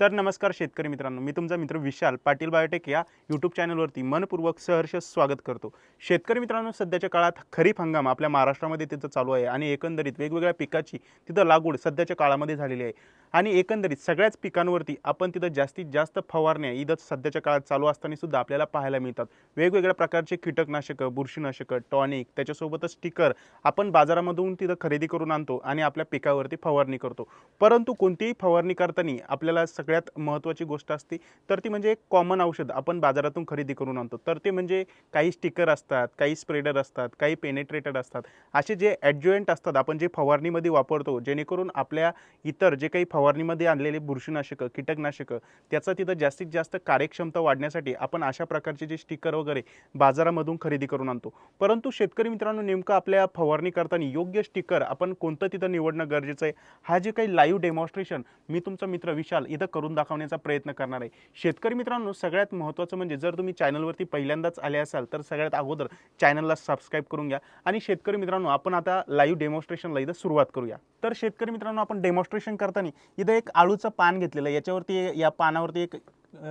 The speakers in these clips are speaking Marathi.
तर नमस्कार शेतकरी मित्रांनो मी तुमचा मित्र विशाल पाटील बायोटेक या यूट्यूब चॅनलवरती मनपूर्वक सहर्ष स्वागत करतो. शेतकरी मित्रांनो सध्याच्या काळात खरीप हंगाम आपल्या महाराष्ट्रामध्ये तिथं चालू आहे आणि एकंदरीत वेगवेगळ्या पिकाची तिथं लागवड सध्याच्या काळामध्ये झालेली आहे. आणि एकंदरीत सगळ्याच पिकांवरती आपण तिथं जास्तीत जास्त फवारण्या इथं सध्याच्या काळात चालू असताना सुद्धा आपल्याला पाहायला मिळतात. वेगवेगळ्या प्रकारचे कीटकनाशकं बुरशीनाशकं टॉनिक त्याच्यासोबतच स्टिकर आपण बाजारामधून तिथं खरेदी करून आणतो आणि आपल्या पिकावरती फवारणी करतो. परंतु कोणतीही फवारणी करताना आपल्याला सगळ्यात महत्त्वाची गोष्ट असते तर ती म्हणजे एक कॉमन औषध आपण बाजारातून खरेदी करून आणतो. तर ते म्हणजे काही स्टिकर असतात काही स्प्रेडर असतात काही पेनेट्रेटर असतात. असे जे ॲडज्युएंट असतात आपण जे फवारणीमध्ये वापरतो जेणेकरून आपल्या इतर जे काही फवारणीमध्ये आणलेले बुरशीनाशकं कीटकनाशकं त्याचा तिथं जास्तीत जास्त कार्यक्षमता वाढण्यासाठी आपण अशा प्रकारचे जे स्टिकर वगैरे बाजारामधून खरेदी करून आणतो. परंतु शेतकरी मित्रांनो नेमकं आपल्या फवारणी करताना योग्य स्टिकर आपण कोणतं तिथं निवडणं गरजेचं आहे? हा जे काही लाईव्ह डेमॉन्स्ट्रेशन मी तुमचा मित्र विशाल इथं करून दाखवण्याचा प्रयत्न करणार आहे. शेतकरी मित्रांनो सगळ्यात महत्त्वाचं म्हणजे जर तुम्ही चॅनलवरती पहिल्यांदाच आले असाल तर सगळ्यात अगोदर चॅनलला सबस्क्राईब करून घ्या. आणि शेतकरी मित्रांनो आपण आता लाईव्ह डेमॉन्स्ट्रेशनला इथं सुरुवात करूया. तर शेतकरी मित्रांनो आपण डेमॉन्स्ट्रेशन करताना इथं एक आळूचं पान घेतलेलं आहे. याच्यावरती या पानावरती एक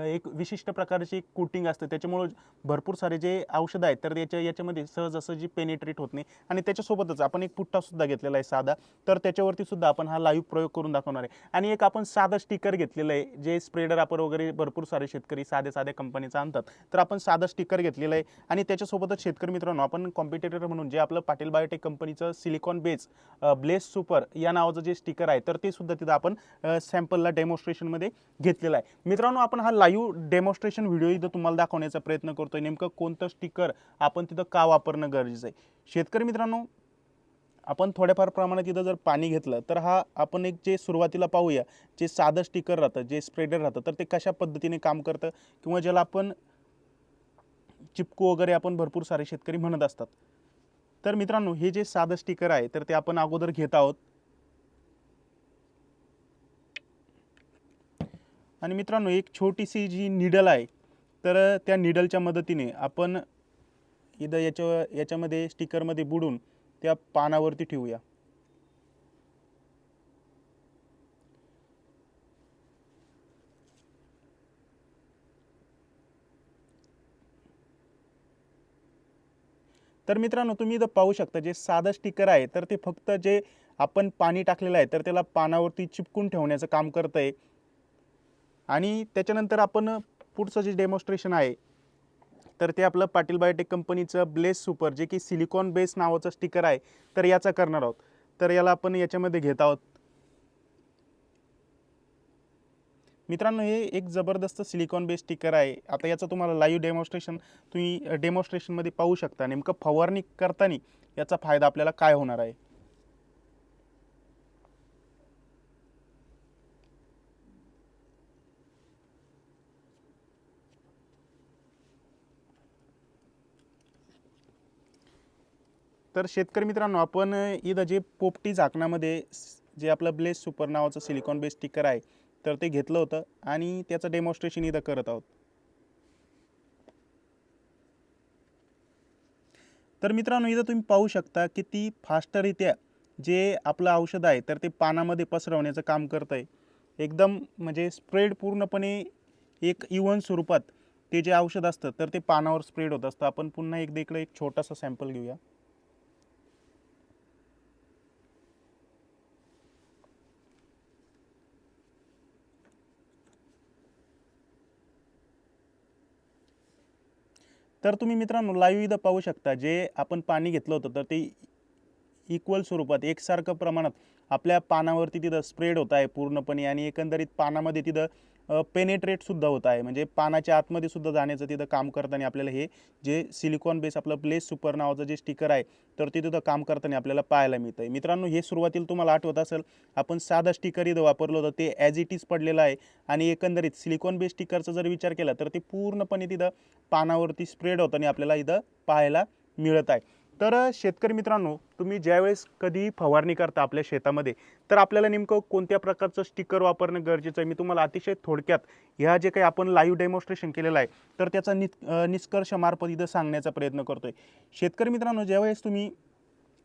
एक विशिष्ट प्रकारची कोटिंग असते. त्याच्यामुळं भरपूर सारे जे औषधं आहेत तर याच्या याच्यामध्ये सहज असं जी पेनिट्रेट होत नाही. आणि त्याच्यासोबतच आपण एक पुट्टासुद्धा घेतलेला आहे साधा. तर त्याच्यावरती सुद्धा आपण हा लाईव्ह प्रयोग करून दाखवणार आहे. आणि एक आपण साधं स्टिकर घेतलेलं आहे जे स्प्रेडर आपण वगैरे भरपूर सारे शेतकरी साधे साध्या कंपनीचं आणतात. तर आपण साधं स्टिकर घेतलेलं आहे. आणि त्याच्यासोबतच शेतकरी मित्रांनो आपण कॉम्पिटेटर म्हणून जे आपलं पाटील बायोटेक कंपनीचं सिलिकॉन बेस ब्लेस सुपर या नावाचं जे स्टिकर आहे तर ते सुद्धा तिथं आपण सॅम्पलला डेमॉन्स्ट्रेशनमध्ये घेतलेलं आहे. मित्रांनो आपण हा लाईव्ह डेमॉन्स्ट्रेशन व्हिडिओ इथं तुम्हाला दाखवण्याचा प्रयत्न करतो आहे नेमकं कोणतं स्टिकर आपण तिथं का वापरणं गरजेचं आहे? शेतकरी मित्रांनो आपण थोड्याफार प्रमाणात इथं जर पाणी घेतलं तर हा आपण एक जे सुरुवातीला पाहूया जे साधं स्टिकर राहतं जे स्प्रेडर राहतं तर ते कशा पद्धतीने काम करतं? किंवा ज्याला आपण चिपकू वगैरे आपण भरपूर सारे शेतकरी म्हणत असतात. तर मित्रांनो हे जे साधं स्टिकर आहे तर ते आपण अगोदर घेत आहोत. आणि मित्रांनो एक छोटीशी जी निडल आहे तर त्या निडलच्या मदतीने आपण इथं याच्या याच्यामध्ये स्टिकरमध्ये बुडून त्या पानावरती ठेवूया. तर मित्रांनो तुम्ही इथं पाहू शकता जे साधं स्टिकर आहे तर ते फक्त जे आपण पाणी टाकलेलं आहे तर त्याला पानावरती चिपकून ठेवण्याचं काम करतं आहे आणि त्याच्यानंतर आपण पुढचं जे डेमॉन्स्ट्रेशन आहे तर ते आपलं पाटील बायोटेक कंपनीचं ब्लेस सुपर जे की सिलिकॉन बेस नावाचं स्टिकर आहे तर याचा करणार आहोत. तर याला आपण याच्यामध्ये घेत आहोत. मित्रांनो हे एक जबरदस्त सिलिकॉन बेस स्टिकर आहे. आता याचं तुम्हाला लाईव्ह डेमॉन्स्ट्रेशन तुम्ही डेमॉन्स्ट्रेशनमध्ये पाहू शकता. नेमकं फवारणी करताना याचा फायदा आपल्याला काय होणार आहे? तर शेतकरी मित्रांनो आपण इथं जे पोपटी झाकणामध्ये जे आपलं ब्लेस सुपर नावाचं सिलिकॉन बेस स्टिकर आहे तर ते घेतलं होतं आणि त्याचं डेमॉन्स्ट्रेशन इथं करत आहोत. तर मित्रांनो इथं तुम्ही पाहू शकता किती फास्टरित्या जे आपलं औषध आहे तर ते पानामध्ये पसरवण्याचं काम करतं आहे एकदम म्हणजे स्प्रेड पूर्णपणे एक इवन स्वरूपात ते जे औषध असतं तर ते पानावर स्प्रेड होत असतं. आपण पुन्हा एकदा इकडे एक छोटासा सॅम्पल घेऊया. तर तुम्ही मित्रांनो लाईव्ह इथं पाहू शकता जे आपण पाणी घेतलं होतं तर ते इक्वल स्वरूपात एकसारखं प्रमाणात आपल्या पानावरती तिथं स्प्रेड होत आहे पूर्णपणे आणि एकंदरीत पानामध्ये तिथं पेनेट्रेटसुद्धा होत आहे. म्हणजे पानाच्या आतमध्ये सुद्धा जाण्याचं तिथं काम करताना आपल्याला हे जे सिलिकॉन बेस आपलं प्लेस सुपर नावाचं जे स्टिकर आहे तर ते तिथं काम करताना आपल्याला पाहायला मिळतं आहे मित्रांनो हे सुरुवातीला तुम्हाला आठवत असेल आपण साधं स्टिकर इथं वापरलं होतं. ते ॲज इट इज पडलेलं आहे आणि एकंदरीत सिलिकॉन बेस स्टिकरचा जर विचार केला तर ते पूर्णपणे तिथं पानावरती स्प्रेड होताना आपल्याला इथं पाहायला मिळत आहे. तर शेतकरी मित्रांनो तुम्ही ज्यावेळेस कधीही फवारणी करता आपल्या शेतामध्ये तर आपल्याला नेमकं कोणत्या प्रकारचं स्टिकर वापरणं गरजेचं आहे? मी तुम्हाला अतिशय थोडक्यात ह्या जे काही आपण लाईव्ह डेमॉन्स्ट्रेशन केलेलं आहे तर त्याचा नि निष्कर्ष मार्फत इथं सांगण्याचा प्रयत्न करतो आहे शेतकरी मित्रांनो ज्यावेळेस तुम्ही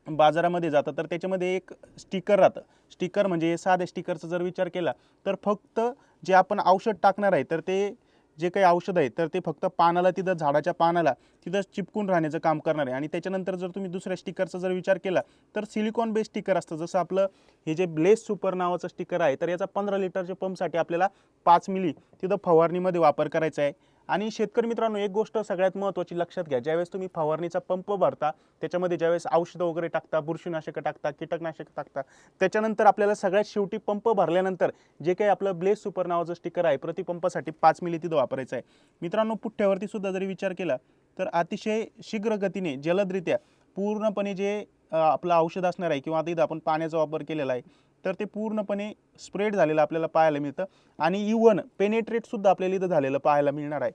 बाजारामध्ये जाता तर त्याच्यामध्ये एक स्टिकर राहतं. स्टिकर म्हणजे साध्या स्टिकरचा जर विचार केला तर फक्त जे आपण औषध टाकणार आहे तर ते जे काही औषध आहे तर ते फक्त पानाला तिथं झाडाच्या पानाला तिथं चिपकून राहण्याचं काम करणार आहे. आणि त्याच्यानंतर जर तुम्ही दुसऱ्या स्टिकरचा जर विचार केला तर सिलिकॉन बेस्ड स्टिकर असतं. जसं आपलं हे जे ब्लेस सुपर नावाचं स्टिकर आहे तर याचा पंधरा लिटरच्या पंपसाठी आपल्याला पाच मिली तिथं फवारणीमध्ये वापर करायचा आहे. आणि शेतकरी मित्रांनो एक गोष्ट सगळ्यात महत्त्वाची लक्षात घ्या. ज्यावेळेस तुम्ही फवारणीचा पंप भरता त्याच्यामध्ये ज्यावेळेस औषधं वगैरे टाकता बुरशीनाशकं टाकता कीटकनाशक टाकता त्याच्यानंतर आपल्याला सगळ्यात शेवटी पंप भरल्यानंतर जे काही आपलं ब्लेस सुपर नावाचं स्टिकर आहे प्रतिपंपासाठी पाच मिली तिथं वापरायचं आहे. मित्रांनो पुठ्ठ्यावरती सुद्धा जरी विचार केला तर अतिशय शीघ्र गतीने जलदरित्या पूर्णपणे जे आपलं औषध असणार आहे किंवा तिथं इथं आपण पाण्याचा वापर केलेला आहे तर ते पूर्णपणे स्प्रेड झालेलं आपल्याला पाहायला मिळतं. आणि e इवन पेनेट्रेटसुद्धा आपल्याला इथं झालेलं पाहायला मिळणार आहे.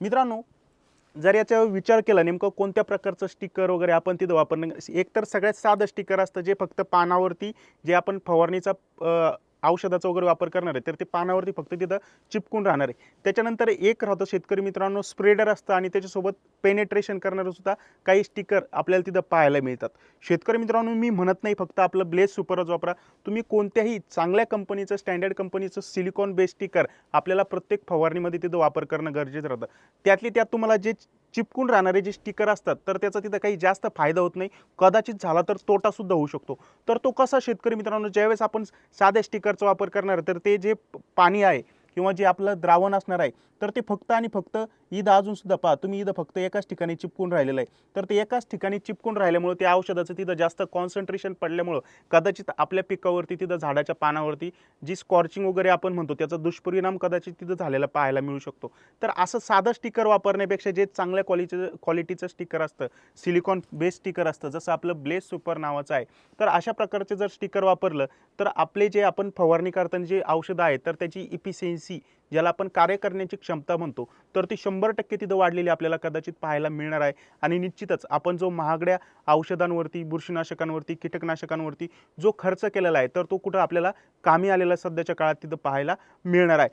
मित्रांनो जर याचा विचार केला नेमकं कोणत्या प्रकारचं स्टिकर वगैरे आपण तिथं वापरणं एक तर सगळ्यात साधं स्टिकर असतं जे फक्त पानावरती जे आपण फवारणीचा औषधाचा वगैरे वापर करणार आहे तर ते पानावरती फक्त तिथं चिपकून राहणार आहे. त्याच्यानंतर एक राहतं शेतकरी मित्रांनो स्प्रेडर असतं आणि त्याच्यासोबत पेनेट्रेशन करणारं सुद्धा काही स्टिकर आपल्याला तिथं पाहायला मिळतात. शेतकरी मित्रांनो मी म्हणत नाही फक्त आपलं ब्लेस सुपरच वापरा. तुम्ही कोणत्याही चांगल्या कंपनीचं स्टँडर्ड कंपनीचं सिलिकॉन बेस स्टिकर आपल्याला प्रत्येक फवारणीमध्ये तिथं वापर करणं गरजेचं राहतं. त्यातली त्यात तुम्हाला जे चिपकून राहणारे जे स्टिकर असतात तर त्याचा तिथं काही जास्त फायदा होत नाही. कदाचित झाला तर तोटासुद्धा होऊ शकतो. तर तो कसा शेतकरी मित्रांनो ज्यावेळेस आपण साध्या स्टिकरचा वापर करणार तर ते जे पाणी आहे किंवा जे आपलं द्रावण असणार आहे तर ते फक्त आणि फक्त ईद अजून सुद्धा पहा तुम्ही इथं फक्त एकाच ठिकाणी चिपकून राहिलेलं आहे. तर ते एकाच ठिकाणी चिपकून राहिल्यामुळं त्या औषधाचं तिथं जास्त कॉन्सन्ट्रेशन पडल्यामुळं कदाचित आपल्या पिकावरती तिथं झाडाच्या पानावरती जी स्कॉर्चिंग वगैरे आपण म्हणतो त्याचा दुष्परिणाम कदाचित तिथं झालेला पाहायला मिळू शकतो. तर असं साधं स्टिकर वापरण्यापेक्षा जे चांगल्या क्वालिटीचं क्वालिटीचं स्टिकर असतं सिलिकॉन बेस स्टिकर असतं जसं आपलं ब्लेस सुपर नावाचं आहे तर अशा प्रकारचे जर स्टिकर वापरलं तर आपले जे आपण फवारणी करताना जे औषधं आहेत तर त्याची इफिशियन्सी ज्याला आपण कार्य करण्याची क्षमता म्हणतो तर ती शंभर टक्के तिथं वाढलेली आपल्याला कदाचित पाहायला मिळणार आहे. आणि निश्चितच आपण जो महागड्या औषधांवरती बुरशीनाशकांवरती कीटकनाशकांवरती जो खर्च केलेला आहे तर तो कुठं आपल्याला कामी आलेला सध्याच्या काळात तिथं पाहायला मिळणार आहे.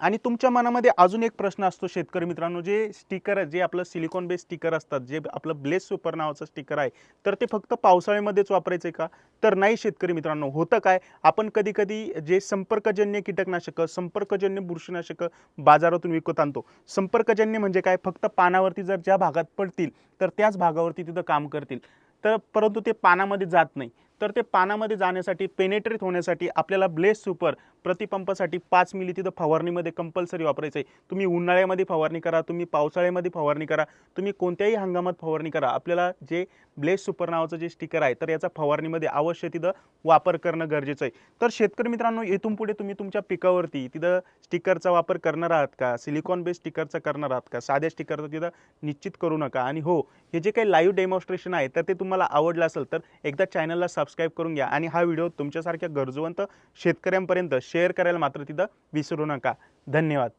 आणि तुमच्या मनामध्ये अजून एक प्रश्न असतो शेतकरी मित्रांनो जे स्टिकर जे आपलं सिलिकॉन बेस स्टिकर असतात जे आपलं ब्लेस सुपर नावाचं स्टिकर आहे तर ते फक्त पावसाळ्यामध्येच वापरायचं का? तर नाही शेतकरी मित्रांनो होतं काय? आपण कधी कधी जे संपर्कजन्य कीटकनाशकं संपर्कजन्य बुरशीनाशकं बाजारातून विकत आणतो. संपर्कजन्य म्हणजे काय? फक्त पानावरती जर ज्या भागात पडतील तर त्याच भागावरती तिथं काम करतील. तर परंतु ते पानामध्ये जात नाही. तर ते पानामध्ये जाण्यासाठी पेनेट्रेट होण्यासाठी आपल्याला ब्लेस सुपर प्रतिपंपासाठी पाच मिली तिथं फवारणीमध्ये कंपल्सरी वापरायचं आहे तुम्ही उन्हाळ्यामध्ये फवारणी करा तुम्ही पावसाळ्यामध्ये फवारणी करा तुम्ही कोणत्याही हंगामात फवारणी करा. आपल्याला जे ब्लेस सुपर नावाचं जे स्टिकर आहे तर याचा फवारणीमध्ये अवश्य तिथं वापर करणं गरजेचं आहे. तर शेतकरी मित्रांनो इथून पुढे तुम्ही तुमच्या पिकावरती तिथं स्टिकरचा वापर करणार आहात का? सिलिकॉन बेस स्टिकरचा करणार आहात का? साध्या स्टिकरचा तिथं निश्चित करू नका. आणि हो हे जे काही लाईव्ह डेमॉन्स्ट्रेशन आहे तर ते तुम्हाला आवडलं असेल तर एकदा चॅनलला सबस्क्राईब करून घ्या आणि हा व्हिडिओ तुमच्यासारख्या गरजवंत शेतकऱ्यांपर्यंत शेअर करायला मात्र तिथं विसरू नका. धन्यवाद.